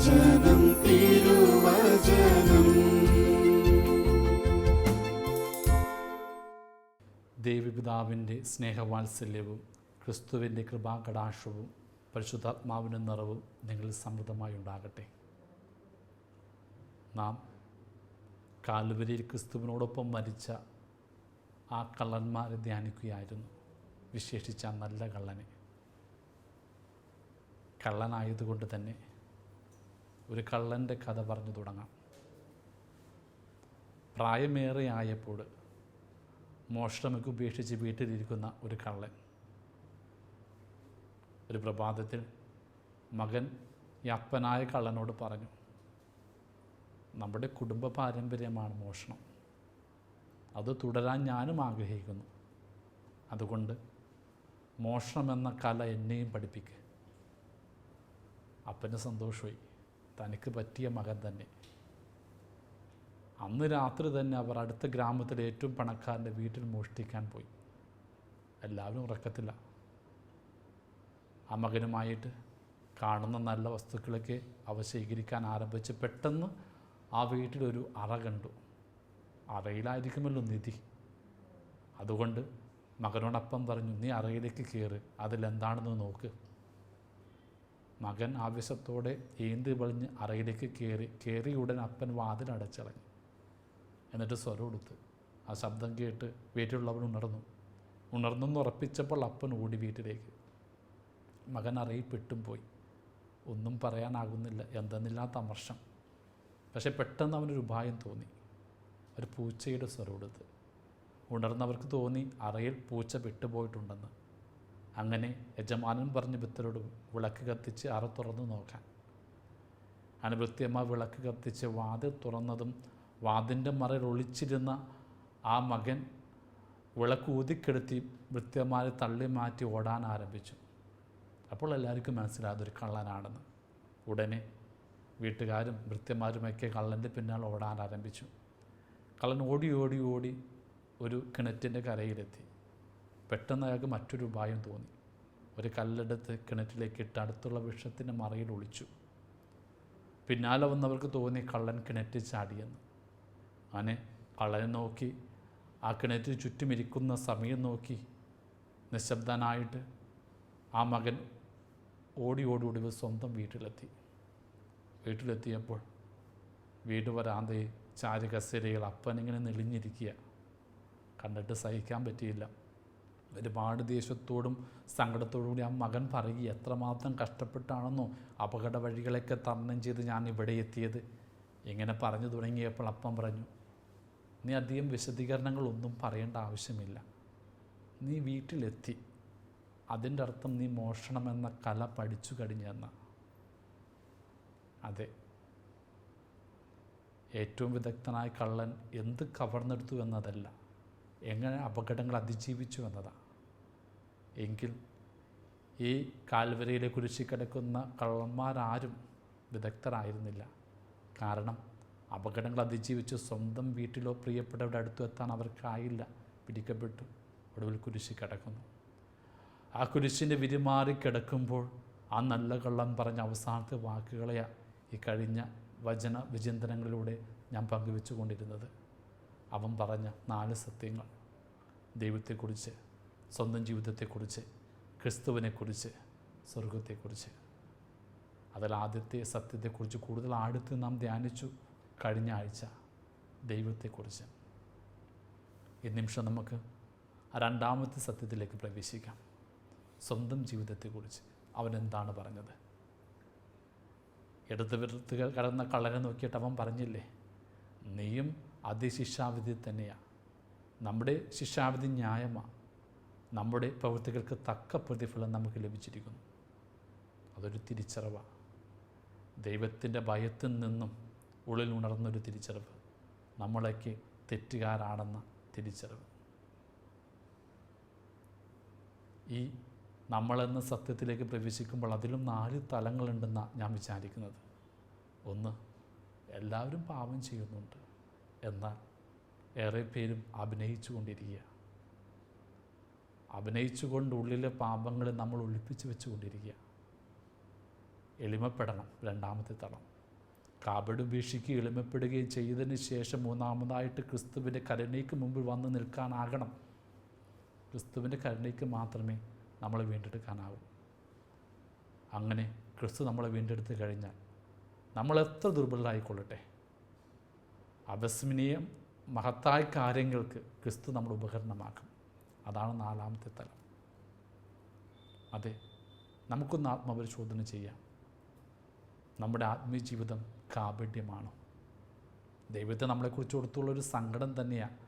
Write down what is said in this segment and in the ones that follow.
തിരുവചനം തിരുവചനം. ദേവിപിതാവിന്റെ സ്നേഹവാത്സല്യവും ക്രിസ്തുവിന്റെ കൃപാകടാക്ഷവും പരിശുദ്ധാത്മാവിന്റെ നിറവും നിങ്ങളിൽ സമൃദ്ധമായി ഉണ്ടാകട്ടെ. നാം കാലുവരിയിൽ ക്രിസ്തുവിനോടൊപ്പം മരിച്ച ആ കള്ളന്മാരെ ധ്യാനിക്കുകയായിരുന്നു. വിശേഷിച്ച നല്ല കള്ളനെ. കള്ളനായതുകൊണ്ട് തന്നെ ഒരു കള്ളന്റെ കഥ പറഞ്ഞു തുടങ്ങാം. പ്രായമേറെ ആയപ്പോൾ മോഷണമൊക്കെ ഉപേക്ഷിച്ച് വീട്ടിലിരിക്കുന്ന ഒരു കള്ളൻ ഒരു പ്രഭാതത്തിൽ മകൻ ഈ അപ്പനായ കള്ളനോട് പറഞ്ഞു നമ്മുടെ കുടുംബ പാരമ്പര്യമാണ് മോഷണം. അത് തുടരാൻ ഞാനും ആഗ്രഹിക്കുന്നു. അതുകൊണ്ട് മോഷണം എന്ന കല എന്നെയും പഠിപ്പിക്കുക അപ്പന് സന്തോഷമായി. തനിക്ക് പറ്റിയ മകൻ തന്നെ. അന്ന് രാത്രി തന്നെ അവർ അടുത്ത ഗ്രാമത്തിലെ ഏറ്റവും പണക്കാരന്റെ വീട്ടിൽ മോഷ്ടിക്കാൻ പോയി. എല്ലാവരും ഉറക്കത്തില്ല ആ മകനുമായിട്ട് കാണുന്ന നല്ല വസ്തുക്കളൊക്കെ അവ ശേഖരിക്കാൻ ആരംഭിച്ച് പെട്ടെന്ന് ആ വീട്ടിലൊരു അറ കണ്ടു. അറയിലായിരിക്കുമല്ലോ നിധി. അതുകൊണ്ട് മകനോടൊപ്പം പറഞ്ഞു നീ അറയിലേക്ക് കയറ് അതിലെന്താണെന്ന് നോക്ക്. മകൻ ആവേശത്തോടെ ഏന്തി വലിഞ്ഞ് അറയിലേക്ക് കയറി കയറി ഉടൻ അപ്പൻ വാതിലടച്ചളഞ്ഞു എന്നിട്ട് സ്വരം കൊടുത്ത് ആ ശബ്ദം കേട്ട് വീട്ടിലുള്ളവൻ ഉണർന്നു. ഉണർന്നെന്ന് ഉറപ്പിച്ചപ്പോൾ അപ്പൻ ഓടി വീട്ടിലേക്ക്. മകൻ അറിയപ്പെട്ടും പോയി. ഒന്നും പറയാനാകുന്നില്ല എന്തെന്നില്ലാത്ത അമർഷം. പക്ഷേ പെട്ടെന്ന് അവനൊരു ഉപായം തോന്നി. ഒരു പൂച്ചയുടെ സ്വരം കൊടുത്ത് ഉണർന്നവർക്ക് തോന്നി അറയിൽ പൂച്ച വിട്ടുപോയിട്ടുണ്ടെന്ന് അങ്ങനെ യജമാനൻ പറഞ്ഞ് ഭിത്തരോട് വിളക്ക് കത്തിച്ച് അറ തുറന്ന് നോക്കാൻ. അങ്ങനെ വൃത്തിയമ്മ വിളക്ക് കത്തിച്ച് വാതിൽ തുറന്നതും വാതിന്റെ മറയിൽ ഒളിച്ചിരുന്ന ആ മകൻ വിളക്ക് ഊതിക്കെടുത്തി വൃത്യന്മാരെ തള്ളി മാറ്റി ഓടാൻ ആരംഭിച്ചു. അപ്പോൾ എല്ലാവർക്കും മനസ്സിലായി അതൊരു കള്ളനാണെന്ന്. ഉടനെ വീട്ടുകാരും വൃത്യന്മാരുമൊക്കെ കള്ളന്റെ പിന്നാലെ ഓടാൻ ആരംഭിച്ചു. കള്ളൻ ഓടി ഓടി ഓടി ഒരു കിണറ്റിന്റെ കരയിലെത്തി. പെട്ടെന്ന് അയാൾക്ക് മറ്റൊരു ഉപായം തോന്നി. ഒരു കല്ലെടുത്ത് കിണറ്റിലേക്ക് ഇട്ട് അടുത്തുള്ള വിഷത്തിന്റെ മറയിൽ ഒളിച്ചു. പിന്നാലെ വന്നവർക്ക് തോന്നി കള്ളൻ കിണറ്റിൽ ചാടിയെന്ന്. അങ്ങനെ കള്ളനെ നോക്കി ആ കിണറ്റിൽ ചുറ്റുമിരിക്കുന്ന സമയം നോക്കി നിശബ്ദനായിട്ട് ആ മകൻ ഓടി ഓടി ഓടി സ്വന്തം വീട്ടിലെത്തി. വീട്ടിലെത്തിയപ്പോൾ വീട് വരാതെ ചാരി കസേരയിൽ അപ്പനിങ്ങനെ നെളിഞ്ഞിരിക്കുക. കണ്ടിട്ട് സഹിക്കാൻ പറ്റിയില്ല. ഒരുപാട് ദേഷ്യത്തോടും സങ്കടത്തോടും കൂടി ആ മകൻ പറയുക എത്രമാത്രം കഷ്ടപ്പെട്ടാണെന്നോ അപകട വഴികളൊക്കെ തരണം ചെയ്ത് ഞാൻ ഇവിടെ എത്തിയത്. ഇങ്ങനെ പറഞ്ഞു തുടങ്ങിയപ്പോൾ അപ്പം പറഞ്ഞു നീ അധികം വിശദീകരണങ്ങളൊന്നും പറയേണ്ട ആവശ്യമില്ല. നീ വീട്ടിലെത്തി. അതിന്റെ അർത്ഥം നീ മോഷണം എന്ന കല പഠിച്ചു കഴിഞ്ഞെന്ന അതെ. ഏറ്റവും വിദഗ്ധനായ കള്ളൻ എന്ത് കവർന്നെടുത്തു എന്നതല്ല എങ്ങനെ അപകടങ്ങൾ അതിജീവിച്ചു എന്നതാണ് എങ്കിൽ ഈ കാൽവരയിലെ കുരിശി കിടക്കുന്ന കള്ളന്മാരാരും വിദഗ്ധരായിരുന്നില്ല. കാരണം അപകടങ്ങൾ അതിജീവിച്ച് സ്വന്തം വീട്ടിലോ പ്രിയപ്പെട്ടവരുടെ അടുത്തു എത്താൻ അവർക്കായില്ല. പിടിക്കപ്പെട്ടു. ഒടുവിൽ കുരിശി കിടക്കുന്നു. ആ കുരിശിന്റെ വിരിമാറി കിടക്കുമ്പോൾ ആ നല്ല കള്ളൻ പറഞ്ഞ അവസാനത്തെ വാക്കുകളെയാണ് ഈ കഴിഞ്ഞ വചന വിചിന്തനങ്ങളിലൂടെ ഞാൻ പങ്കുവെച്ചു കൊണ്ടിരുന്നത് അവൻ പറഞ്ഞ നാല് സത്യങ്ങൾ ദൈവത്തെക്കുറിച്ച് സ്വന്തം ജീവിതത്തെക്കുറിച്ച് ക്രിസ്തുവിനെക്കുറിച്ച് സ്വർഗത്തെക്കുറിച്ച് അതിൽ ആദ്യത്തെ സത്യത്തെക്കുറിച്ച് കൂടുതൽ ആഴത്തിൽ നാം ധ്യാനിച്ചു കഴിഞ്ഞ ആഴ്ച ദൈവത്തെക്കുറിച്ച്. ഈ നിമിഷം നമുക്ക് രണ്ടാമത്തെ സത്യത്തിലേക്ക് പ്രവേശിക്കാം. സ്വന്തം ജീവിതത്തെക്കുറിച്ച് അവൻ എന്താണ് പറഞ്ഞത്? ഇടത് വിരുത്ത് കടന്ന കളരെ നോക്കിയിട്ട് അവൻ പറഞ്ഞില്ലേ നീയും അതിശിക്ഷാവിധി തന്നെയാണ് നമ്മുടെ ശിക്ഷാവിധി ന്യായമാണ് നമ്മുടെ പ്രവൃത്തികൾക്ക് തക്ക പ്രതിഫലം നമുക്ക് ലഭിച്ചിരിക്കുന്നു. അതൊരു തിരിച്ചറിവാണ് ദൈവത്തിന്റെ ഭയത്തിൽ നിന്നും ഉള്ളിൽ ഉണർന്നൊരു തിരിച്ചറിവ്. നമ്മളൊക്കെ തെറ്റുകാരാണെന്ന തിരിച്ചറിവ്. ഈ നമ്മളെന്ന സത്യത്തിലേക്ക് പ്രവേശിക്കുമ്പോൾ അതിലും നാല് തലങ്ങളുണ്ടെന്നാണ് ഞാൻ വിചാരിക്കുന്നത്. ഒന്ന് എല്ലാവരും പാപം ചെയ്യുന്നുണ്ട്. എന്നാൽ ഏറെ പേരും അഭിനയിച്ചു കൊണ്ടിരിക്കുക അഭിനയിച്ചുകൊണ്ട് ഉള്ളിലെ പാപങ്ങളെ നമ്മൾ ഒളിപ്പിച്ച് വെച്ചുകൊണ്ടിരിക്കുക. എളിമപ്പെടണം രണ്ടാമത്തെ തളം കാബഡ് ഉപേക്ഷിക്കുകയും എളിമപ്പെടുകയും ചെയ്തതിന് ശേഷം മൂന്നാമതായിട്ട് ക്രിസ്തുവിന്റെ കരുണയ്ക്ക് മുമ്പിൽ വന്ന് നിൽക്കാനാകണം. ക്രിസ്തുവിന്റെ കരുണയ്ക്ക് മാത്രമേ നമ്മളെ വീണ്ടെടുക്കാനാവൂ. അങ്ങനെ ക്രിസ്തു നമ്മളെ വീണ്ടെടുത്ത് കഴിഞ്ഞാൽ നമ്മൾ എത്ര ദുർബലരായിക്കൊള്ളട്ടെ? അപസ്മനീയം മഹത്തായ കാര്യങ്ങൾക്ക് ക്രിസ്തു നമ്മൾ ഉപകരണമാക്കും. അതാണ് നാലാമത്തെ തലം. അതെ നമുക്കൊന്ന് ആത്മപരിശോധന ചെയ്യാം. നമ്മുടെ ആത്മീയ ജീവിതം കാപട്യമാണോ. ദൈവത്തെ നമ്മളെക്കുറിച്ച് കൊടുത്തുള്ളൊരു സങ്കടം തന്നെയാണ്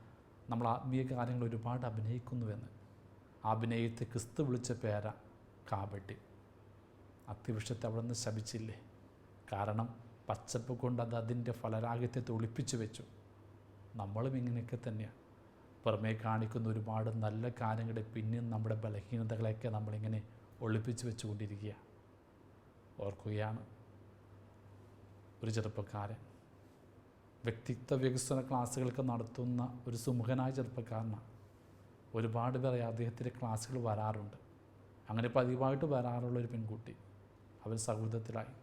നമ്മൾ ആത്മീയ കാര്യങ്ങൾ ഒരുപാട് അഭിനയിക്കുന്നുവെന്ന്. ആ അഭിനയത്തെ ക്രിസ്തു വിളിച്ച പേര കാപട്യം. അത്യവൃക്ഷത്തെ അവിടെ നിന്ന് ശപിച്ചില്ലേ? കാരണം പച്ചപ്പ് കൊണ്ട് അത് അതിന്റെ ഫലരാഗത്തെ ഒളിപ്പിച്ചു വെച്ചു. നമ്മളും ഇങ്ങനെയൊക്കെ തന്നെയാണ് പുറമേ കാണിക്കുന്ന ഒരുപാട് നല്ല കാര്യങ്ങളുടെ പിന്നിൽ നമ്മുടെ ബലഹീനതകളെയൊക്കെ നമ്മളിങ്ങനെ ഒളിപ്പിച്ച് വെച്ചുകൊണ്ടിരിക്കുക. ഓർക്കുകയാണ് ഒരു ചെറുപ്പക്കാരൻ. വ്യക്തിത്വ വികസന ക്ലാസ്സുകൾക്ക് നടത്തുന്ന ഒരു സുമുഖനായ ചെറുപ്പക്കാരനാണ് ഒരുപാട് പേർ അദ്ദേഹത്തിന്റെ ക്ലാസ്സുകൾ വരാറുണ്ട്. അങ്ങനെ പതിവായിട്ട് വരാറുള്ള ഒരു പെൺകുട്ടി. അവർ സൗഹൃദത്തിലായി.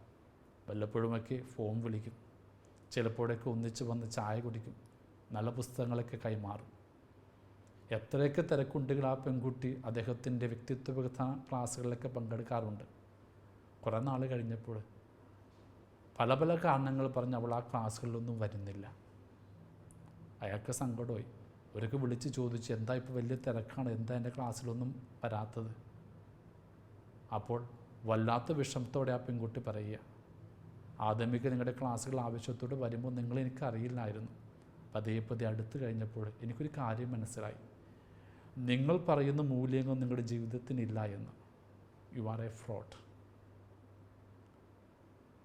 വല്ലപ്പോഴുമൊക്കെ ഫോൺ വിളിക്കും. ചിലപ്പോഴൊക്കെ ഒന്നിച്ച് വന്ന് ചായ കുടിക്കും. നല്ല പുസ്തകങ്ങളൊക്കെ കൈമാറും. എത്രയൊക്കെ തിരക്കുണ്ടെങ്കിൽ ആ പെൺകുട്ടി അദ്ദേഹത്തിന്റെ വ്യക്തിത്വ വികസന ക്ലാസ്സുകളിലൊക്കെ പങ്കെടുക്കാറുണ്ട്. കുറേ നാൾ കഴിഞ്ഞപ്പോൾ പല പല കാരണങ്ങൾ പറഞ്ഞ് അവൾ ആ ക്ലാസ്സുകളിലൊന്നും വരുന്നില്ല. അയാൾക്ക് സങ്കടമായി. ഒരൊക്കെ വിളിച്ച് ചോദിച്ചു എന്താ ഇപ്പോൾ വലിയ തിരക്കാണ്? എന്താ എന്റെ ക്ലാസ്സിലൊന്നും വരാത്തത്? അപ്പോൾ വല്ലാത്ത വിഷമത്തോടെ ആ പെൺകുട്ടി പറയുക ആദ്യമേക്ക് നിങ്ങളുടെ ക്ലാസ്സുകൾ ആവശ്യത്തോട് വരുമ്പോൾ നിങ്ങൾ എനിക്ക് അറിയില്ലായിരുന്നു. പതിയെ പതിയെ അടുത്ത് കഴിഞ്ഞപ്പോൾ എനിക്കൊരു കാര്യം മനസ്സിലായി. നിങ്ങൾ പറയുന്ന മൂല്യങ്ങൾ നിങ്ങളുടെ ജീവിതത്തിനില്ല എന്ന്. യു ആർ എ ഫ്രോഡ്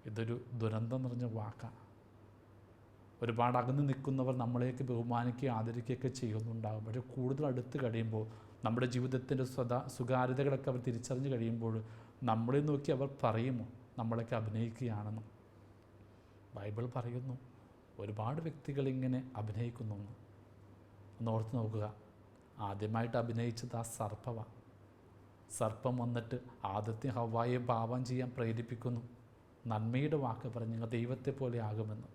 ഇതൊരു ദുരന്തം നിറഞ്ഞ വാക്കാണ് ഒരുപാട് അകന്ന് നിൽക്കുന്നവർ നമ്മളെയൊക്കെ ബഹുമാനിക്കുകയും ആദരിക്കുകയൊക്കെ ചെയ്യുന്നുണ്ടാകും. പക്ഷെ കൂടുതൽ അടുത്ത് കഴിയുമ്പോൾ നമ്മുടെ ജീവിതത്തിന്റെ സ്വത സ്വകാര്യതകളൊക്കെ അവർ തിരിച്ചറിഞ്ഞ് കഴിയുമ്പോൾ നമ്മളെ നോക്കി അവർ പറയുമോ? നമ്മളൊക്കെ അഭിനയിക്കുകയാണെന്ന്. ബൈബിൾ പറയുന്നു ഒരുപാട് വ്യക്തികൾ ഇങ്ങനെ അഭിനയിക്കുന്നു എന്ന്. ഓർത്ത് നോക്കുക. ആദ്യമായിട്ട് അഭിനയിച്ചത് ആ സർപ്പമാണ് സർപ്പം വന്നിട്ട് ആദ്യത്തെ ഹവായെ പാപം ചെയ്യാൻ പ്രേരിപ്പിക്കുന്നു. നന്മയുടെ വാക്ക് പറഞ്ഞു നിങ്ങൾ ദൈവത്തെ പോലെ ആകുമെന്ന്.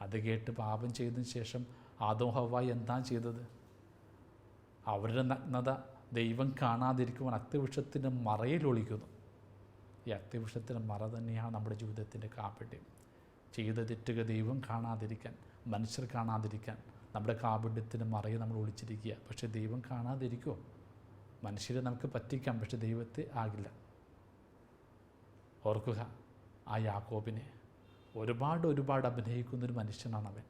അത് കേട്ട് പാപം ചെയ്തതിന് ശേഷം ആദോ ഹവായി എന്താ ചെയ്തത്? അവരുടെ നഗ്നത ദൈവം കാണാതിരിക്കുവാൻ അത്യവൃക്ഷത്തിന്റെ മറയിൽ ഒളിക്കുന്നു. ഈ അത്യവൃക്ഷത്തിന്റെ മറ തന്നെയാണ് നമ്മുടെ ജീവിതത്തിന്റെ കാപ്പട്യം ചെയ്ത തെറ്റുക ദൈവം കാണാതിരിക്കാൻ മനുഷ്യർ കാണാതിരിക്കാൻ നമ്മുടെ കാപിഡ്യത്തിന് മറയെ നമ്മൾ ഒളിച്ചിരിക്കുക. പക്ഷേ ദൈവം കാണാതിരിക്കുമോ മനുഷ്യരെ നമുക്ക് പറ്റിക്കാം പക്ഷെ ദൈവത്തെ ആകില്ല. ഓർക്കുക ആ യാക്കോബിനെ ഒരുപാട് ഒരുപാട് അഭിനയിക്കുന്ന ഒരു മനുഷ്യനാണ് അവൻ.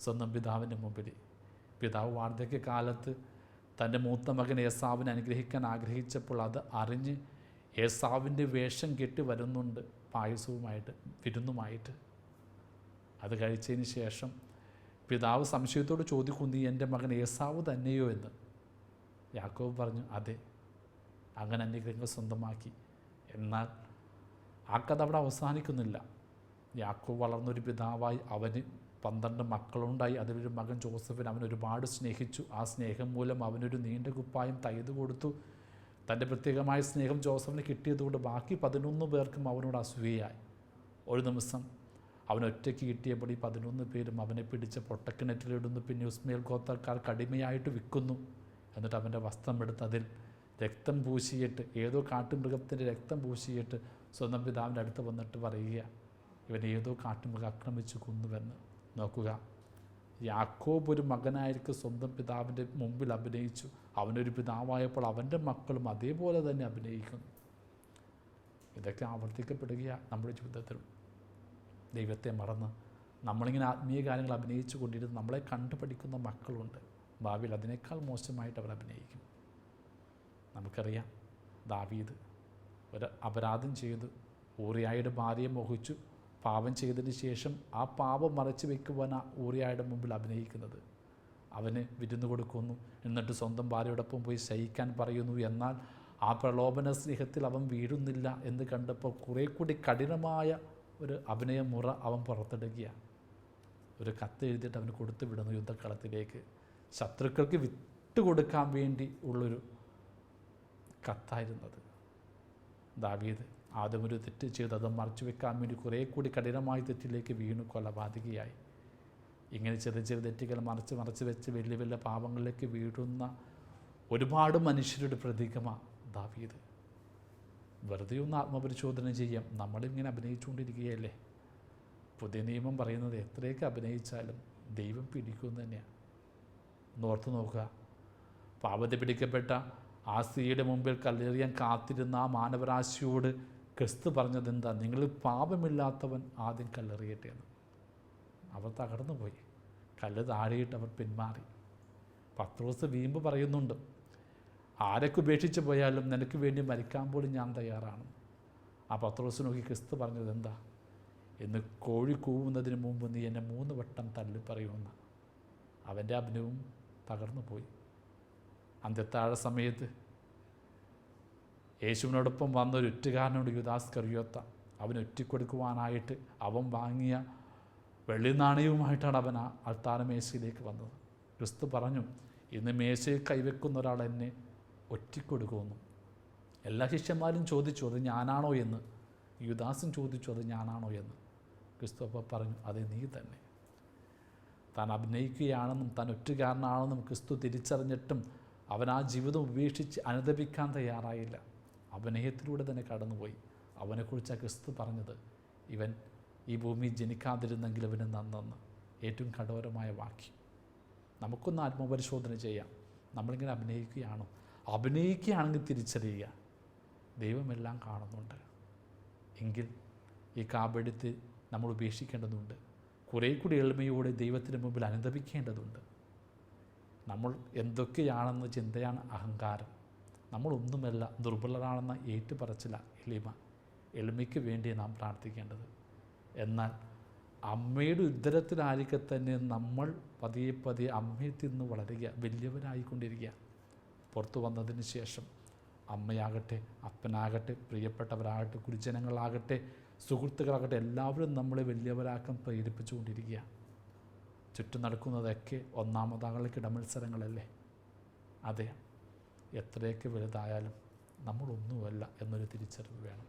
സ്വന്തം പിതാവിന്റെ മുമ്പിൽ. പിതാവ് വാർദ്ധക്യ കാലത്ത് തന്റെ മൂത്ത മകൻ ഏസാവിനെ അനുഗ്രഹിക്കാൻ ആഗ്രഹിച്ചപ്പോൾ അത് അറിഞ്ഞ് ഏസാവിന്റെ വേഷം കെട്ടി വരുന്നുണ്ട് പായസവുമായിട്ട് വിരുന്നുമായിട്ട്. അത് കഴിച്ചതിന് ശേഷം പിതാവ് സംശയത്തോട് ചോദിക്കുന്നു എന്റെ മകൻ ഏസാവ് തന്നെയോ എന്ന്? യാക്കോബ് പറഞ്ഞു അതെ അങ്ങനെ അനുഗ്രഹങ്ങൾ സ്വന്തമാക്കി. എന്നാൽ ആ കഥ അവിടെ അവസാനിക്കുന്നില്ല. യാക്കോബ് വളർന്നൊരു പിതാവായി അവന് പന്ത്രണ്ട് മക്കളുണ്ടായി. അതിലൊരു മകൻ ജോസഫിന് അവൻ ഒരുപാട് സ്നേഹിച്ചു. ആ സ്നേഹം മൂലം അവനൊരു നീണ്ട കുപ്പായം തയ്ത് കൊടുത്തു. തന്റെ പ്രത്യേകമായ സ്നേഹം ജോസഫിന് കിട്ടിയതുകൊണ്ട് ബാക്കി പതിനൊന്ന് പേർക്കും അവനോട് അസൂയയായി. ഒരു ദിവസം അവൻ ഒറ്റയ്ക്ക് കിട്ടിയപ്പോൾ ഈ പതിനൊന്ന് പേരും അവനെ പിടിച്ച് പൊട്ടക്കിണറ്റിലിടുന്നു പിന്നെ ഉസ്മേൽ ഗോത്രക്കാർ കടിമയായിട്ട് വിൽക്കുന്നു. എന്നിട്ട് അവന്റെ വസ്ത്രം എടുത്ത് അതിൽ രക്തം പൂശിയിട്ട് ഏതോ കാട്ടുമൃഗത്തിന്റെ രക്തം പൂശിയിട്ട് സ്വന്തം പിതാവിന്റെ അടുത്ത് വന്നിട്ട് പറയുക ഇവൻ ഏതോ കാട്ടുമൃഗം ആക്രമിച്ചു കൊന്നുവെന്ന് നോക്കുക. യാക്കോബ് ഒരു മകനായിരിക്കും സ്വന്തം പിതാവിന്റെ മുമ്പിൽ അഭിനയിച്ചു. അവനൊരു പിതാവായപ്പോൾ അവന്റെ മക്കളും അതേപോലെ തന്നെ അഭിനയിക്കുന്നു. ഇതൊക്കെ ആവർത്തിക്കപ്പെടുകയാണ് നമ്മുടെ ജീവിതത്തിൽ ദൈവത്തെ മറന്ന് നമ്മളിങ്ങനെ ആത്മീയ കാര്യങ്ങൾ അഭിനയിച്ചു കൊണ്ടിരുന്ന് നമ്മളെ കണ്ടുപഠിക്കുന്ന മക്കളുണ്ട്. ഭാവിയിൽ അതിനേക്കാൾ മോശമായിട്ട് അവർ അഭിനയിക്കും. നമുക്കറിയാം ദാവീദ് ഒരു അപരാധം ചെയ്തു. ഊറിയായുടെ ഭാര്യയെ മോഹിച്ചു. പാപം ചെയ്തതിന് ശേഷം ആ പാപം മറച്ചു വെക്കുവാൻ ആ ഊറിയായുടെ മുമ്പിൽ അഭിനയിക്കുന്നത്. അവന് വിരുന്ന് കൊടുക്കുന്നു. എന്നിട്ട് സ്വന്തം ഭാര്യയോടൊപ്പം പോയി ശയിക്കാൻ പറയുന്നു. എന്നാൽ ആ പ്രലോഭന സ്നേഹത്തിൽ അവൻ വീഴുന്നില്ല എന്ന് കണ്ടപ്പോൾ കുറേ കൂടി കഠിനമായ ഒരു അഭിനയമുറ അവൻ പുറത്തെടുക്കുകയാണ് ഒരു കത്ത് എഴുതിയിട്ട് അവന് കൊടുത്തു വിടുന്നു യുദ്ധക്കളത്തിലേക്ക്. ശത്രുക്കൾക്ക് വിട്ടുകൊടുക്കാൻ വേണ്ടി ഉള്ളൊരു കത്തായിരുന്നത്. ദാവീദ് ആദ്യം ഒരു തെറ്റ് ചെയ്ത്. അത് മറച്ചു വെക്കാൻ വേണ്ടി കുറേ കൂടി കഠിനമായ തെറ്റിലേക്ക് വീണു. കൊലപാതകയായി. ഇങ്ങനെ ചെറിയ ചെറിയ തെറ്റുകൾ മറച്ച് മറച്ച് വെച്ച് വലിയ വലിയ പാപങ്ങളിലേക്ക് വീഴുന്ന ഒരുപാട് മനുഷ്യരുടെ പ്രതീകമാണ് ദാവീദ്. വെറുതെ ഒന്ന് ആത്മപരിശോധന ചെയ്യാം. നമ്മളിങ്ങനെ അഭിനയിച്ചുകൊണ്ടിരിക്കുകയല്ലേ? പുതിയ നിയമം പറയുന്നത് എത്രയൊക്കെ അഭിനയിച്ചാലും ദൈവം പിടിക്കുമെന്ന് തന്നെയാണ് ഓർത്ത് നോക്കുക. പാപത്തെ പിടിക്കപ്പെട്ട ആ സ്ത്രീയുടെ മുമ്പിൽ കല്ലെറിയാൻ കാത്തിരുന്ന ആ മാനവരാശിയോട് ക്രിസ്തു പറഞ്ഞത് എന്താ നിങ്ങൾ പാപമില്ലാത്തവൻ ആദ്യം കല്ലെറിയട്ടെ എന്ന്. അവർ തകർന്നു പോയി കല്ല് താഴെയിട്ട് അവർ പിന്മാറി. പത്രോസ് വീമ്പ് പറയുന്നുണ്ട്. ആരൊക്കെ ഉപേക്ഷിച്ച് പോയാലും നിനക്ക് വേണ്ടി മരിക്കാൻ പോലും ഞാൻ തയ്യാറാണ്. ആ പത്രോസ് നോക്കി ക്രിസ്തു പറഞ്ഞത് എന്താ? എന്ന് കോഴി കൂവുന്നതിന് മുമ്പ് നീ എന്നെ മൂന്ന് വട്ടം തള്ളി പറയുമെന്ന്. അവന്റെ അഭിനവും തകർന്നു പോയി. അന്ത്യത്താഴ സമയത്ത് യേശുവിനോടൊപ്പം വന്ന ഒരു ഒറ്റുകാരനോട് യുദാസ് കറിയോത്ത. അവൻ ഒറ്റിക്കൊടുക്കുവാനായിട്ട് അവൻ വാങ്ങിയ വെള്ളി നാണയവുമായിട്ടാണ് അവൻ ആ അൾത്താര മേശയിലേക്ക് വന്നത്. ക്രിസ്തു പറഞ്ഞു ഇന്ന് മേശയിൽ കൈവെക്കുന്ന ഒരാൾ എന്നെ ഒറ്റിക്കൊടുക്കുമെന്നു. എല്ലാ ശിഷ്യന്മാരും ചോദിച്ചു അത് ഞാനാണോ എന്ന്? യുദാസും ചോദിച്ചു അത് ഞാനാണോ എന്ന്? ക്രിസ്തു അപ്പോൾ പറഞ്ഞു അത് നീ തന്നെ. താൻ അഭിനയിക്കുകയാണെന്നും താൻ ഒറ്റുകാരനാണെന്നും ക്രിസ്തു തിരിച്ചറിഞ്ഞിട്ടും അവൻ ആ ജീവിതം ഉപേക്ഷിച്ച് അനുദപിക്കാൻ തയ്യാറായില്ല. അഭിനയത്തിലൂടെ തന്നെ കടന്നുപോയി. അവനെക്കുറിച്ചാണ് ക്രിസ്തു പറഞ്ഞത്? ഇവൻ ഈ ഭൂമി ജനിക്കാതിരുന്നെങ്കിൽ ഇവന് നന്നെന്ന്. ഏറ്റവും കഠോരമായ വാക്യം. നമുക്കൊന്ന് ആത്മപരിശോധന ചെയ്യാം. നമ്മളിങ്ങനെ അഭിനയിക്കുകയാണോ? അഭിനയിക്കുകയാണെങ്കിൽ തിരിച്ചറിയുക. ദൈവമെല്ലാം കാണുന്നുണ്ട്. എങ്കിൽ ഈ കാബെടുത്ത് നമ്മൾ ഉപേക്ഷിക്കേണ്ടതുണ്ട്. കുറേ കൂടി എളിമയോടെ ദൈവത്തിന് മുമ്പിൽ അനുദപിക്കേണ്ടതുണ്ട്. നമ്മൾ എന്തൊക്കെയാണെന്ന ചിന്തയാണ് അഹങ്കാരം. നമ്മളൊന്നുമല്ല ദുർബലരാണെന്ന ഏറ്റുപറച്ചില എളിമ. എളിമയ്ക്ക് വേണ്ടി നാം പ്രാർത്ഥിക്കേണ്ടത്. എന്നാൽ അമ്മയുടെ ഉദ്ധരത്തിലായിരിക്കെ തന്നെ നമ്മൾ പതിയെ പതിയെ അമ്മയിൽ തിന്ന് വളരുക വലിയവരായിക്കൊണ്ടിരിക്കുക പുറത്തു വന്നതിന് ശേഷം അമ്മയാകട്ടെ അപ്പനാകട്ടെ പ്രിയപ്പെട്ടവരാകട്ടെ ഗുരുജനങ്ങളാകട്ടെ സുഹൃത്തുക്കളാകട്ടെ എല്ലാവരും നമ്മളെ വലിയവരാക്കാൻ പ്രേരിപ്പിച്ചുകൊണ്ടിരിക്കുക. ചുറ്റും നടക്കുന്നതൊക്കെ ഒന്നാമതാകളുടെ കിടമത്സരങ്ങളല്ലേ അതെ എത്രയൊക്കെ വലുതായാലും നമ്മളൊന്നുമല്ല എന്നൊരു തിരിച്ചറിവ് വേണം.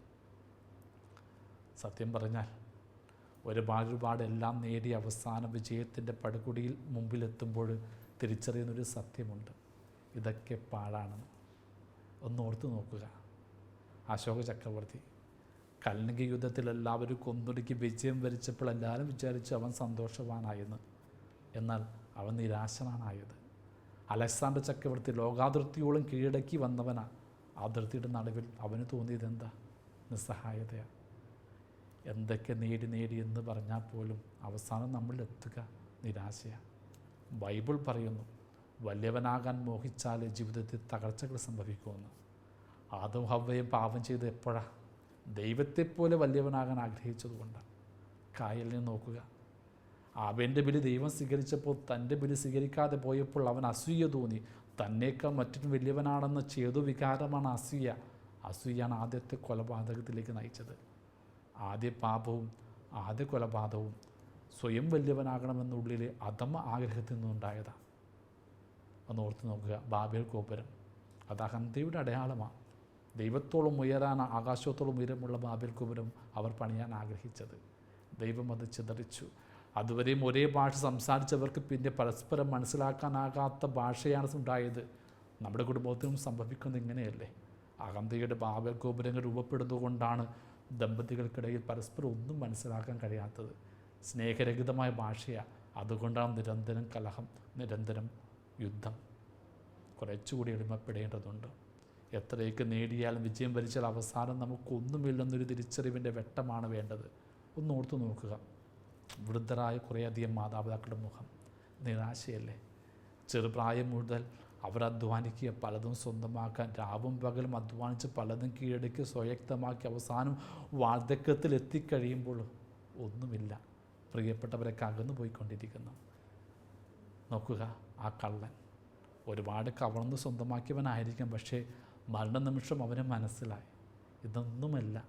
സത്യം പറഞ്ഞാൽ ഒരുപാട് ഒരുപാട് എല്ലാം നേടി അവസാന വിജയത്തിന്റെ പടുകുടിയിൽ മുമ്പിലെത്തുമ്പോൾ തിരിച്ചറിയുന്നൊരു സത്യമുണ്ട്. ഇതൊക്കെ പാഴാണെന്ന് ഒന്ന് ഓർത്ത് നോക്കുക. അശോക ചക്രവർത്തി കൽനകി യുദ്ധത്തിൽ എല്ലാവരും കൊന്നൊടുക്കി വിജയം വരിച്ചപ്പോൾ എല്ലാവരും വിചാരിച്ചു അവൻ സന്തോഷവാനായെന്ന്. എന്നാൽ അവൻ നിരാശനാണായത്. അലക്സാണ്ടർ ചക്രവർത്തി ലോകാതിർത്തിയോളം കീഴടക്കി വന്നവനാ. അതിർത്തിയുടെ നടുവിൽ അവന് തോന്നിയത് എന്താ? നിസ്സഹായതയാണ് എന്തൊക്കെ നേടി നേടി എന്ന് പറഞ്ഞാൽ പോലും അവസാനം നമ്മളിലെത്തുക നിരാശയാണ് ബൈബിൾ പറയുന്നു വലിയവനാകാൻ മോഹിച്ചാൽ ജീവിതത്തിൽ തകർച്ചകൾ സംഭവിക്കുമെന്ന് ആദവും ഹവ്വയും പാപം ചെയ്ത് എപ്പോഴാണ് ദൈവത്തെപ്പോലെ വലിയവനാകാൻ ആഗ്രഹിച്ചതുകൊണ്ടാണ് കായലിനെ നോക്കുക. അവന്റെ ബലി ദൈവം സ്വീകരിച്ചപ്പോൾ തന്റെ ബലി സ്വീകരിക്കാതെ പോയപ്പോൾ അവൻ അസൂയ തോന്നി. തന്നേക്കാൾ മറ്റൊരു വലിയവനാണെന്ന ചേതു വികാരമാണ് അസൂയ. അസൂയാണ് ആദ്യത്തെ കൊലപാതകത്തിലേക്ക് നയിച്ചത്. ആദ്യ പാപവും ആദ്യ കൊലപാതകവും സ്വയം വലിയവനാകണമെന്നുള്ളിലെ അധമ ആഗ്രഹത്തിൽ നിന്നുണ്ടായതാണ് ഒന്ന് ഓർത്ത് നോക്കുക. ബാബേൽ ഗോപുരം. അത് അഹന്തയുടെ അടയാളമാണ്. ദൈവത്തോളം ഉയരാൻ ആകാശത്തോളം ഉയരമുള്ള ബാബേൽ ഗോപുരം അവർ പണിയാൻ ആഗ്രഹിച്ചത്. ദൈവം അത് ചിതറിച്ചു. അതുവരെയും ഒരേ ഭാഷ സംസാരിച്ചവർക്ക് പിന്നെ പരസ്പരം മനസ്സിലാക്കാനാകാത്ത ഭാഷയാണ് ഉണ്ടായത്. നമ്മുടെ കുടുംബത്തിനും സംഭവിക്കുന്നത് ഇങ്ങനെയല്ലേ? അഹന്തയുടെ ബാബേൽ ഗോപുരങ്ങൾ രൂപപ്പെടുന്നതുകൊണ്ടാണ് ദമ്പതികൾക്കിടയിൽ പരസ്പരം ഒന്നും മനസ്സിലാക്കാൻ കഴിയാത്തത്. സ്നേഹരഹിതമായ ഭാഷയാണ് അതുകൊണ്ടാണ് നിരന്തരം കലഹം നിരന്തരം യുദ്ധം. കുറച്ചുകൂടി എളിമപ്പെടേണ്ടതുണ്ട് എത്രയൊക്കെ നേടിയാലും വിജയം വരിച്ചാൽ അവസാനം നമുക്കൊന്നുമില്ലെന്നൊരു തിരിച്ചറിവിന്റെ വെട്ടമാണ് വേണ്ടത്. ഒന്ന് ഓർത്തു നോക്കുക. വൃദ്ധരായ കുറേയധികം മാതാപിതാക്കളുടെ മുഖം. നിരാശയല്ലേ? ചെറുപ്രായം മുതൽ അവർ അധ്വാനിക്കുക പലതും സ്വന്തമാക്കാൻ രാവും പകലും അധ്വാനിച്ച് പലതും കീഴടക്കി സ്വയക്തമാക്കി അവസാനം വാർദ്ധക്യത്തിൽ എത്തിക്കഴിയുമ്പോൾ ഒന്നുമില്ല. പ്രിയപ്പെട്ടവരൊക്കെ അകന്നു പോയിക്കൊണ്ടിരിക്കുന്നു നോക്കുക ആ കള്ളൻ. ഒരുപാട് കവർന്ന് സ്വന്തമാക്കിയവനായിരിക്കും പക്ഷേ മരണനിമിഷം അവന് മനസ്സിലായി. ഇതൊന്നുമല്ല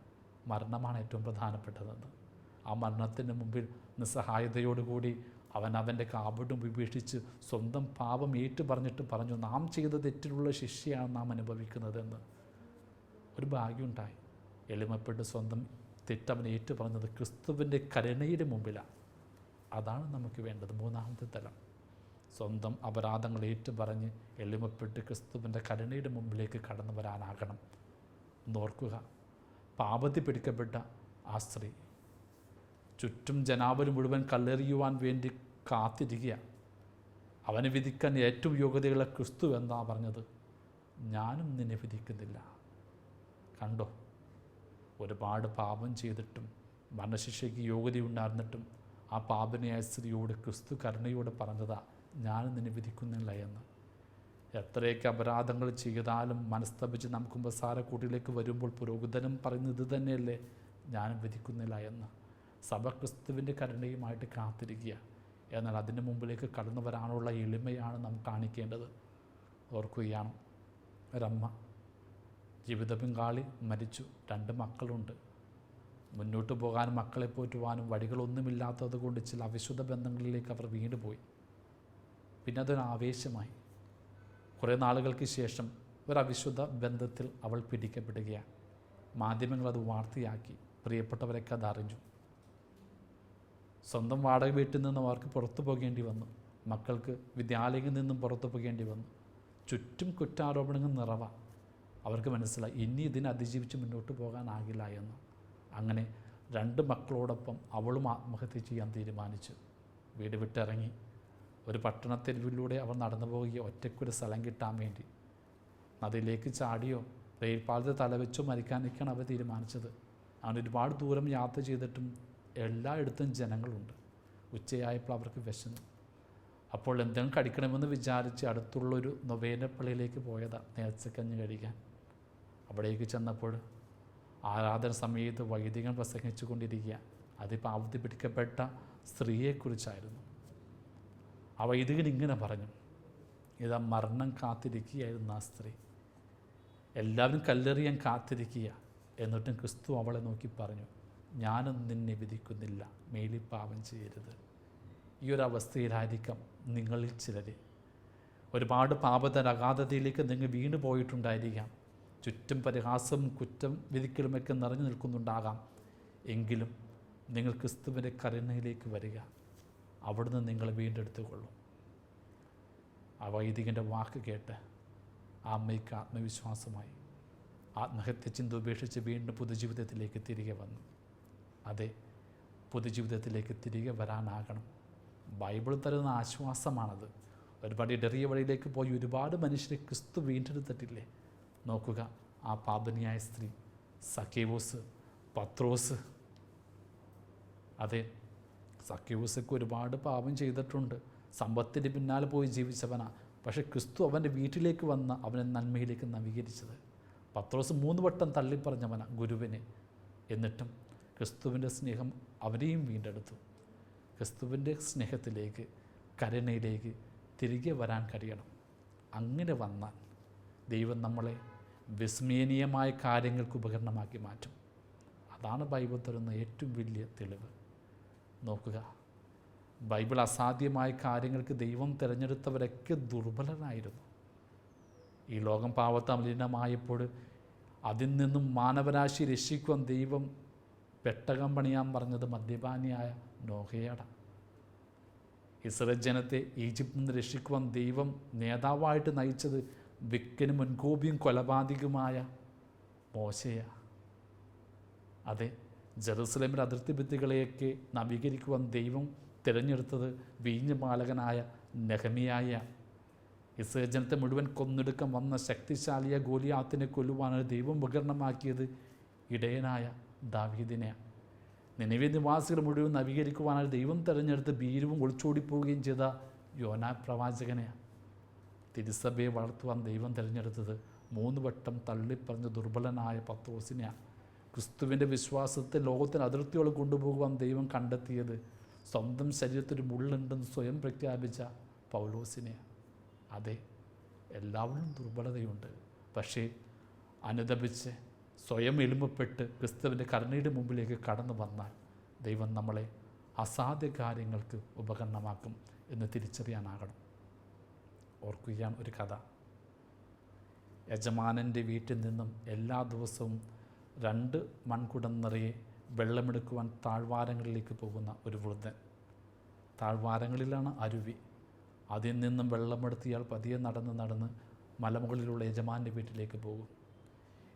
മരണമാണ് ഏറ്റവും പ്രധാനപ്പെട്ടതെന്ന്. ആ മരണത്തിന്റെ മുമ്പിൽ നിസ്സഹായതയോടുകൂടി അവൻ അവന്റെ കാപടും വിപേക്ഷിച്ച് സ്വന്തം പാപം ഏറ്റു പറഞ്ഞിട്ട് പറഞ്ഞു നാം ചെയ്ത തെറ്റിലുള്ള ശിക്ഷയാണ് നാം അനുഭവിക്കുന്നതെന്ന്. ഒരു ഭാഗ്യമുണ്ടായി. എളിമപ്പെട്ട് സ്വന്തം തെറ്റവൻ ഏറ്റു പറഞ്ഞത് ക്രിസ്തുവിന്റെ കരുണയുടെ മുമ്പിലാണ് അതാണ് നമുക്ക് വേണ്ടത്. മൂന്നാമത്തെ തലം. സ്വന്തം അപരാധങ്ങൾ ഏറ്റുപറഞ്ഞ് എളിമപ്പെട്ട് ക്രിസ്തുവിന്റെ കരുണയുടെ മുമ്പിലേക്ക് കടന്നു വരാനാകണം. എന്നോർക്കുക പാപത്തിൽ പിടിക്കപ്പെട്ട ആ സ്ത്രീ ചുറ്റും ജനാവലി മുഴുവൻ കല്ലെറിയുവാൻ വേണ്ടി കാത്തിരിക്കുക. അവനെ വിധിക്കാൻ ഏറ്റവും യോഗ്യതയുള്ള ക്രിസ്തു എന്നാ പറഞ്ഞത് ഞാനും നിന്നെ വിധിക്കുന്നില്ല. കണ്ടോ ഒരുപാട് പാപം ചെയ്തിട്ടും മരണശിക്ഷയ്ക്ക് യോഗ്യതയുണ്ടായിരുന്നിട്ടും ആ പാപനയായ സ്ത്രീയോട് ക്രിസ്തു കരുണയോട് പറഞ്ഞതാ. ഞാനും നിന്നെ വിധിക്കുന്നില്ല എന്ന്. എത്രയൊക്കെ അപരാധങ്ങൾ ചെയ്താലും മനസ്തപിച്ച് നാം കുമ്പസാരക്കൂട്ടിലേക്ക് വരുമ്പോൾ പുരോഹിതനും പറയുന്നത് ഇത് തന്നെയല്ലേ? ഞാനും വിധിക്കുന്നില്ല എന്ന്. സഭ ക്രിസ്തുവിന്റെ കരുണയുമായിട്ട് കാത്തിരിക്കുക. എന്നാൽ അതിന് മുമ്പിലേക്ക് കടന്നു വരാനുള്ള എളിമയാണ് നാം കാണിക്കേണ്ടത്. ഓർക്കുകയാണ് ഒരമ്മ ജീവിത മരിച്ചു. രണ്ട് മക്കളുണ്ട്. മുന്നോട്ട് പോകാനും മക്കളെ പോറ്റുവാനും വഴികളൊന്നുമില്ലാത്തത് കൊണ്ട് ചില അവിശുദ്ധ ബന്ധങ്ങളിലേക്ക് അവർ വീണ്ടുപോയി പിന്നെ അതൊരു ആവേശമായി. കുറേ നാളുകൾക്ക് ശേഷം ഒരു അവിശുദ്ധ ബന്ധത്തിൽ അവൾ പിടിക്കപ്പെടുകയാണ്. മാധ്യമങ്ങൾ അത് വാർത്തയാക്കി. പ്രിയപ്പെട്ടവരൊക്കെ അതറിഞ്ഞു സ്വന്തം വാടക വീട്ടിൽ നിന്നും അവർക്ക് പുറത്തു പോകേണ്ടി വന്നു. മക്കൾക്ക് വിദ്യാലയങ്ങളിൽ നിന്നും പുറത്തു പോകേണ്ടി വന്നു. ചുറ്റും കുറ്റാരോപണങ്ങൾ നിറവ. അവർക്ക് മനസ്സിലായി ഇനി ഇതിനെ അതിജീവിച്ച് മുന്നോട്ട് പോകാനാകില്ല എന്ന്. അങ്ങനെ രണ്ട് മക്കളോടൊപ്പം അവളും ആത്മഹത്യ ചെയ്യാൻ തീരുമാനിച്ചു. വീട് വിട്ടിറങ്ങി. ഒരു പട്ടണത്തെരുവിലൂടെ അവർ നടന്നു പോവുകയോ ഒറ്റയ്ക്കൊരു സ്ഥലം കിട്ടാൻ വേണ്ടി. നദിയിലേക്ക് ചാടിയോ റെയിൽപാലത്തെ തലവെച്ചോ മരിക്കാനൊക്കെയാണ് അവർ തീരുമാനിച്ചത്. അങ്ങനെ ഒരുപാട് ദൂരം യാത്ര ചെയ്തിട്ടും എല്ലായിടത്തും ജനങ്ങളുണ്ട്. ഉച്ചയായപ്പോൾ അവർക്ക് വിശന്നു. അപ്പോൾ എന്തെങ്കിലും കടിക്കണമെന്ന് വിചാരിച്ച് അടുത്തുള്ളൊരു നൊവേനപ്പള്ളിയിലേക്ക് പോയതാണ് നേർച്ചക്കഞ്ഞ് കഴിക്കാൻ അവിടേക്ക് ചെന്നപ്പോൾ ആരാധന സമയത്ത് വൈദികൻ പ്രസംഗിച്ചു കൊണ്ടിരിക്കുക അതിപ്പോൾ അവധി പിടിക്കപ്പെട്ട സ്ത്രീയെക്കുറിച്ചായിരുന്നു. ആ വൈദികൻ ഇങ്ങനെ പറഞ്ഞു ഇതാ മരണം കാത്തിരിക്കുകയായിരുന്നു ആ സ്ത്രീ. എല്ലാവരും കല്ലെറിയാൻ കാത്തിരിക്കുക. എന്നിട്ടും ക്രിസ്തു അവളെ നോക്കി പറഞ്ഞു ഞാനും നിന്നെ വിധിക്കുന്നില്ല മേലി പാപം ചെയ്യരുത്. ഈ ഒരു അവസ്ഥയിലായിരിക്കാം നിങ്ങളിൽ ചിലർ. ഒരുപാട് പാപത്തിന്റെ നിങ്ങൾ വീണു പോയിട്ടുണ്ടായിരിക്കാം. ചുറ്റും പരിഹാസവും കുറ്റം വിധിക്കലുമൊക്കെ നിറഞ്ഞു നിൽക്കുന്നുണ്ടാകാം. എങ്കിലും നിങ്ങൾ ക്രിസ്തുവിന്റെ കരുണയിലേക്ക് വരിക. അവിടുന്ന് നിങ്ങൾ വീണ്ടെടുത്തുകൊള്ളും. ആ വൈദികന്റെ വാക്ക് കേട്ട് ആ അമ്മയ്ക്ക് ആത്മവിശ്വാസമായി. ആത്മഹത്യ ചിന്ത ഉപേക്ഷിച്ച് വീണ്ടും പുതുജീവിതത്തിലേക്ക് തിരികെ വന്നു. അതെ പുതുജീവിതത്തിലേക്ക് തിരികെ വരാനാകണം. ബൈബിൾ തരുന്ന ആശ്വാസമാണത്. ഒരുപാട് ഇടറിയ വഴിയിലേക്ക് പോയി ഒരുപാട് മനുഷ്യരെ ക്രിസ്തു വീണ്ടെടുത്തിട്ടില്ലേ? നോക്കുക ആ പാപനിയായ സ്ത്രീ സക്കേവോസ് പത്രോസ്. അതെ സക്കേവൂസൊക്കെ ഒരുപാട് പാപം ചെയ്തിട്ടുണ്ട്. സമ്പത്തിന്റെ പിന്നാലെ പോയി ജീവിച്ചവനാ. പക്ഷേ ക്രിസ്തു അവന്റെ വീട്ടിലേക്ക് വന്ന് അവനെ നന്മയിലേക്ക് നവീകരിച്ചത്. പത്രോസ് മൂന്ന് വട്ടം തള്ളിപ്പറഞ്ഞവന ഗുരുവിനെ. എന്നിട്ടും ക്രിസ്തുവിന്റെ സ്നേഹം അവരെയും വീണ്ടെടുത്തു. ക്രിസ്തുവിന്റെ സ്നേഹത്തിലേക്ക് കരുണയിലേക്ക് തിരികെ വരാൻ കഴിയണം. അങ്ങനെ വന്നാൽ ദൈവം നമ്മളെ വിസ്മയനീയമായ കാര്യങ്ങൾക്ക് ഉപകരണമാക്കി മാറ്റും. അതാണ് ബൈബിൾ തരുന്ന ഏറ്റവും വലിയ തെളിവ്. നോക്കുക. ബൈബിൾ അസാധ്യമായ കാര്യങ്ങൾക്ക് ദൈവം തിരഞ്ഞെടുത്തവരൊക്കെ ദുർബലരായിരുന്നു. ഈ ലോകം പാവത്ത മലിനമായപ്പോൾ അതിൽ നിന്നും മാനവരാശി രക്ഷിക്കുവാൻ ദൈവം പെട്ടകം പണിയാൻ പറഞ്ഞത് മദ്യപാനിയായ നോഹയാണ്. ഇസ്രേൽ ജനത്തെ ഈജിപ്തിൽ നിന്ന് രക്ഷിക്കുവാൻ ദൈവം നേതാവായിട്ട് നയിച്ചത് വിക്കനും മുൻകോപിയും കൊലപാതകമായ മോശയാണ്. അതെ ജെറുസലേമിന്റെ അതിർത്തി ഭിത്തികളെയൊക്കെ നവീകരിക്കുവാൻ ദൈവം തിരഞ്ഞെടുത്തത് വീഞ്ഞ പാലകനായ നെഹമിയായ. ഇസ്രയേൽ ജനത്തെ മുഴുവൻ കൊന്നെടുക്കാൻ വന്ന ശക്തിശാലിയ ഗോലിയാത്തിനെ കൊല്ലുവാനൊരു ദൈവം ഉപകരണമാക്കിയത് ഇടയനായ ദാവീദിനെയാണ് നിലവിൽ നിവാസികൾ മുഴുവൻ നവീകരിക്കുവാനായി ദൈവം തിരഞ്ഞെടുത്ത് ഭീരുവും ഒളിച്ചോടിപ്പോവുകയും ചെയ്ത യോനാ പ്രവാചകനെയാണ് തിരുസഭയെ വളർത്തുവാൻ ദൈവം തിരഞ്ഞെടുത്തത് മൂന്ന് വട്ടം തള്ളിപ്പറഞ്ഞ ദുർബലനായ പത്രോസിനെയാണ്. ക്രിസ്തുവിന്റെ വിശ്വാസത്തെ ലോകത്തിന് അതിർത്തിയോളം കൊണ്ടുപോകുവാൻ ദൈവം കണ്ടെത്തിയത് സ്വന്തം ശരീരത്തിൽ മുള്ളുണ്ടെന്ന് സ്വയം പ്രഖ്യാപിച്ച പൗലോസിനെ. അതെ എല്ലാവരും ദുർബലതയുണ്ട്. പക്ഷേ അനുദപിച്ച് സ്വയം എളിമപ്പെട്ട് ക്രിസ്തുവിന്റെ കരുണയുടെ മുമ്പിലേക്ക് കടന്നു വന്നാൽ ദൈവം നമ്മളെ അസാധ്യ കാര്യങ്ങൾക്ക് ഉപകരണമാക്കും എന്ന് തിരിച്ചറിയാനാകണം. ഓർക്കുകയാണ് ഒരു കഥ. യജമാനന്റെ വീട്ടിൽ നിന്നും എല്ലാ ദിവസവും രണ്ട് മൺകുടം നിറയെ വെള്ളമെടുക്കുവാൻ താഴ്വാരങ്ങളിലേക്ക് പോകുന്ന ഒരു വൃദ്ധൻ. താഴ്വാരങ്ങളിലാണ് അരുവി. അതിൽ നിന്നും വെള്ളമെടുത്ത് ഇയാൾ പതിയെ നടന്ന് നടന്ന് മലമുകളിലുള്ള യജമാന്റെ വീട്ടിലേക്ക് പോകും.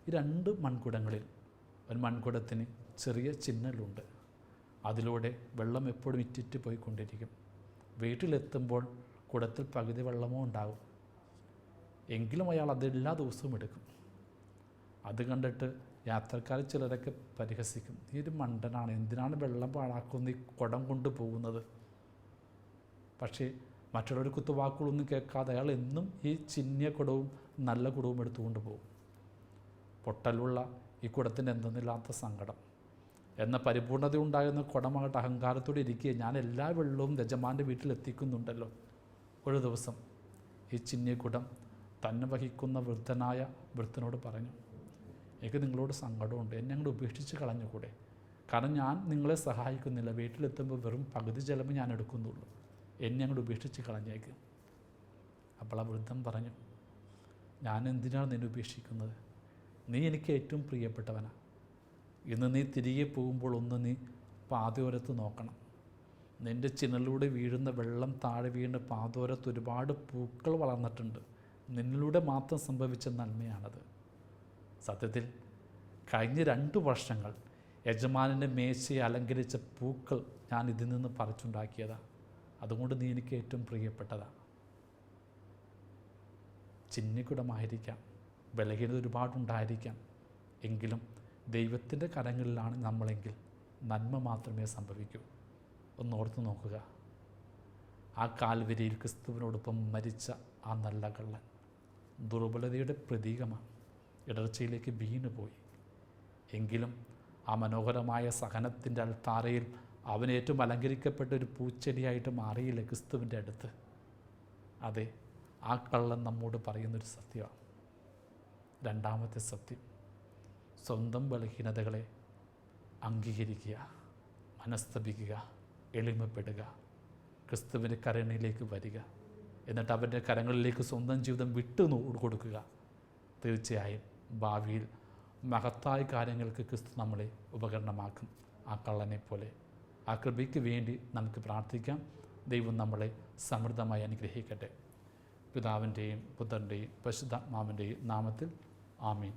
ഈ രണ്ട് മൺകുടങ്ങളിൽ ഒരു മൺകുടത്തിന് ചെറിയ ചിഹ്നലുണ്ട് അതിലൂടെ വെള്ളം എപ്പോഴും ഇറ്റിറ്റ് പോയിക്കൊണ്ടിരിക്കും. വീട്ടിലെത്തുമ്പോൾ കുടത്തിൽ പകുതി വെള്ളമോ ഉണ്ടാകും. എങ്കിലും അയാൾ അത് എല്ലാ ദിവസവും എടുക്കും. അത് കണ്ടിട്ട് യാത്രക്കാർ ചിലരൊക്കെ പരിഹസിക്കും. ഈ ഒരു മണ്ടനാണ്. എന്തിനാണ് വെള്ളം പാഴാക്കുന്ന ഈ കുടം കൊണ്ട് പോകുന്നത്? പക്ഷേ മറ്റുള്ളവർ കുത്തുവാക്കുകളൊന്നും കേൾക്കാതെ അയാൾ എന്നും ഈ ചിന്നിയ കുടവും നല്ല കുടവും എടുത്തുകൊണ്ട് പോകും. പൊട്ടലുള്ള ഈ കുടത്തിന്റെ എന്തെന്നില്ലാത്ത സങ്കടം. എന്ന പരിപൂർണത ഉണ്ടായിരുന്ന കുടമാകട്ടെ അഹങ്കാരത്തോടെ ഇരിക്കുക ഞാൻ എല്ലാ വെള്ളവും രജമാന്റെ വീട്ടിൽ എത്തിക്കുന്നുണ്ടല്ലോ. ഒരു ദിവസം ഈ ചിന്നിയ കുടം തന്നെ വഹിക്കുന്ന വൃദ്ധനായ വൃദ്ധനോട് പറഞ്ഞു എനിക്ക് നിങ്ങളോട് സങ്കടമുണ്ട്. എന്നെ അങ്ങോട്ട് ഉപേക്ഷിച്ച് കളഞ്ഞുകൂടെ? കാരണം ഞാൻ നിങ്ങളെ സഹായിക്കുന്നില്ല. വീട്ടിലെത്തുമ്പോൾ വെറും പകുതി ചിലവ് ഞാൻ എടുക്കുന്നുള്ളൂ. എന്നെ അങ്ങോട്ട് ഉപേക്ഷിച്ച് കളഞ്ഞേക്ക്. അപ്പോൾ ആ വൃദ്ധം പറഞ്ഞു ഞാൻ എന്തിനാണ് നിന്നെ ഉപേക്ഷിക്കുന്നത്? നീ എനിക്ക് ഏറ്റവും പ്രിയപ്പെട്ടവനാണ് ഇന്ന് നീ തിരികെ പോകുമ്പോൾ ഒന്ന് നീ പാതയോരത്ത് നോക്കണം. നിന്റെ ചിനലിലൂടെ വീഴുന്ന വെള്ളം താഴെ വീണ് പാതോരത്ത് ഒരുപാട് പൂക്കൾ വളർന്നിട്ടുണ്ട്. നിന്നിലൂടെ മാത്രം സംഭവിച്ച നന്മയാണത്. സത്യത്തിൽ കഴിഞ്ഞ രണ്ട് വർഷങ്ങൾ യജമാനന്റെ മേശയെ അലങ്കരിച്ച പൂക്കൾ ഞാൻ ഇതിൽ നിന്ന് പറിച്ചുണ്ടാക്കിയതാണ് അതുകൊണ്ട് നീ എനിക്ക് ഏറ്റവും പ്രിയപ്പെട്ടതാണ് ചിന്നിക്കുടമായിരിക്കാം. ബലഹീനത ഒരുപാടുണ്ടായിരിക്കാം. എങ്കിലും ദൈവത്തിന്റെ കരങ്ങളിലാണ് നമ്മളെങ്കിൽ നന്മ മാത്രമേ സംഭവിക്കൂ. ഒന്ന് ഓർത്തു നോക്കുക. ആ കാൽവരിയിൽ ക്രിസ്തുവിനോടൊപ്പം മരിച്ച ആ നല്ല കള്ളൻ ദുർബലതയുടെ പ്രതീകമാണ്. ഇടർച്ചയിലേക്ക് വീണുപോയി എങ്കിലും ആ മനോഹരമായ സഹനത്തിന്റെ അൾത്താരയിൽ അവനേറ്റവും അലങ്കരിക്കപ്പെട്ട ഒരു പൂച്ചെടിയായിട്ട് മാറിയില്ല ക്രിസ്തുവിന്റെ അടുത്ത്. അതെ ആ കള്ളൻ നമ്മോട് പറയുന്നൊരു സത്യമാണ്. രണ്ടാമത്തെ സത്യം സ്വന്തം ബലഹീനതകളെ അംഗീകരിക്കുക മനസ്തപിക്കുക എളിമപ്പെടുക ക്രിസ്തുവിന്റെ കരുണയിലേക്ക് വരിക എന്നിട്ട് അവന്റെ കരങ്ങളിലേക്ക് സ്വന്തം ജീവിതം വിട്ടു കൊടുക്കുക. തീർച്ചയായും ഭാവിയിൽ മഹത്തായ കാര്യങ്ങൾക്ക് ക്രിസ്തു നമ്മളെ ഉപകരണമാക്കും. ആ കള്ളനെ പോലെ ആ കൃപയ്ക്ക് വേണ്ടി നമുക്ക് പ്രാർത്ഥിക്കാം. ദൈവം നമ്മളെ സമൃദ്ധമായി അനുഗ്രഹിക്കട്ടെ. പിതാവിന്റെയും പുത്രന്റെയും പശുദ്ധാത്മാവിന്റെയും നാമത്തിൽ ആമീൻ.